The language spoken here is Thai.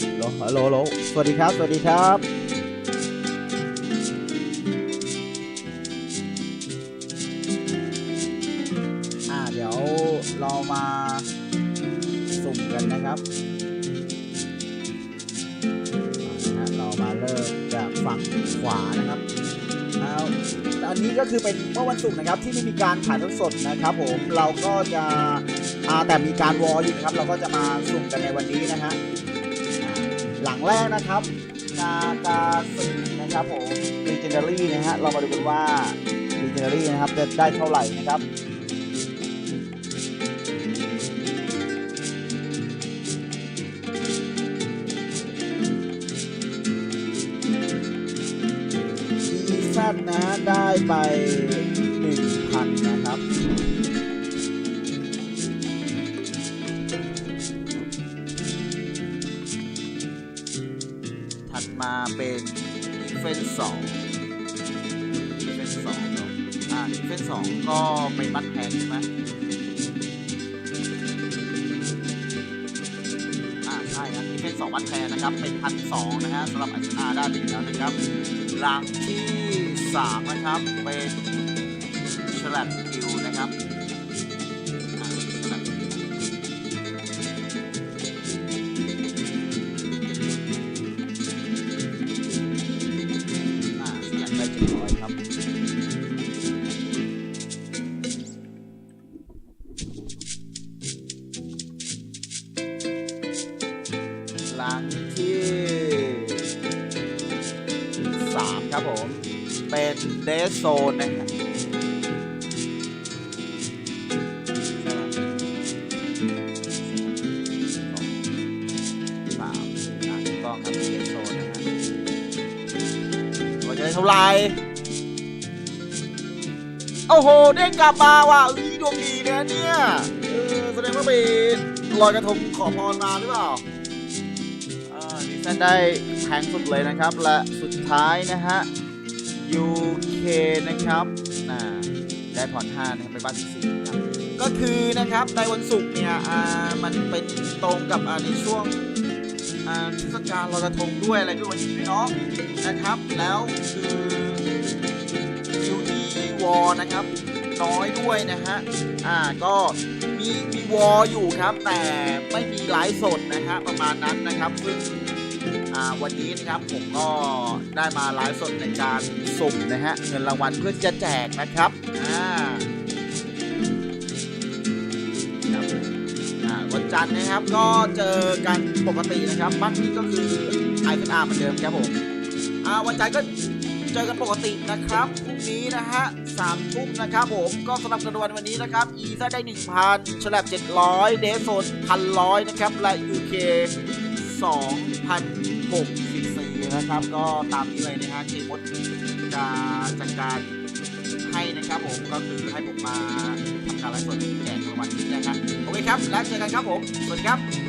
โหลฮัลโหลฮัลโหลสวัสดีครับ สวัสดีครับ อ่า เดี๋ยวเรามาสุ่มกันนะครับนะฮะเรามาเริ่มจากฝั่งขวานะครับเอาอันนี้ก็คือเป็นเมื่อวันศุกร์นะครับที่ไม่มีการถ่ายทอดสดนะครับ ผมเราก็จะอ่าแต่มีการวอลอยู่นะครับเราก็จะมาสุ่มกันในวันนี้นะฮะ หลังแรกนะครับกากาสีนะครับผม Legendary นะฮะเรามาดูกันว่า Legendary นะครับจะได้เท่าไหร่นะครับ EZ นะฮะได้ไป1,000นะครับ เป็นเฟนสองเฟนสองอ่าเฟนสองก็เป็นบัตแทนใช่ไหมอ่าใช่ครับเป็นสองบัตแทนนะครับ เป็นพันสองนะฮะสำหรับอัชอาได้ไปแล้วนะครับหลังที่สามนะครับเป็นฉลับคิวนะครับฉลับังที่สามครับผม เป็นเดสโซนนะครับใช่ไหมสามอะก็ครับเดสโซนนะฮะว่าจะได้เท่าไรโอ้โห เด้งกลับมาว่ะอุ้ยดวงดีนะเนี่ย เออ แสดงว่าไปลอยกระทงขอพรมาหรือเปล่า อ่นได้แพงสุดเลยนะครับ และสุดท้ายนะฮะ UK นะครับน่าได้ผ่อน5นะครับไปบ้านที่4ครับก็คือนะครับในวันศุกร์เนี่ยอ่ามันเป็นตรงกับอ่าในช่วงอ่าเทศกาลลอยกระทงด้วยอะไรด้วยวันนี้เนาะนะครับ แล้วคือยูนีวอนะครับน้อยด้วยนะฮะอ่าก็มีมีวออยู่ครับ แต่ไม่มีไลฟ์สดนะฮะประมาณนั้นนะครับซึ่ง วันนี้นะครับผมก็ได้มาไลฟ์สดในการสุ่มนะฮะเงินรางวัลเพื่อจะแจกนะครับอ่าครับอ่าวันจันทร์นะครับก็เจอกันปกตินะครับบ้านนี้ก็คือไอเ r อาเหมือนเดิมครับผมอ่าวันจันทร์ก็เจอกันปกตินะครับพรุ่งนี้นะฮะสามทุ่มนะครับผมก็สำหรับเงินรางวัลวันนี้นะครับ อีซ่าได้1,000ฉลับ700เดซโซน1,100นะครับ และ UK 64นะครับ ก็ตามนี้เลยนะฮะเจมดจะจัดการให้นะครับผมก็คือให้ผมมาทำการไลฟ์สดแจกรางวัลนี้นะครับโอเคครับ แล้วเจอกันครับผม สวัสดีครับ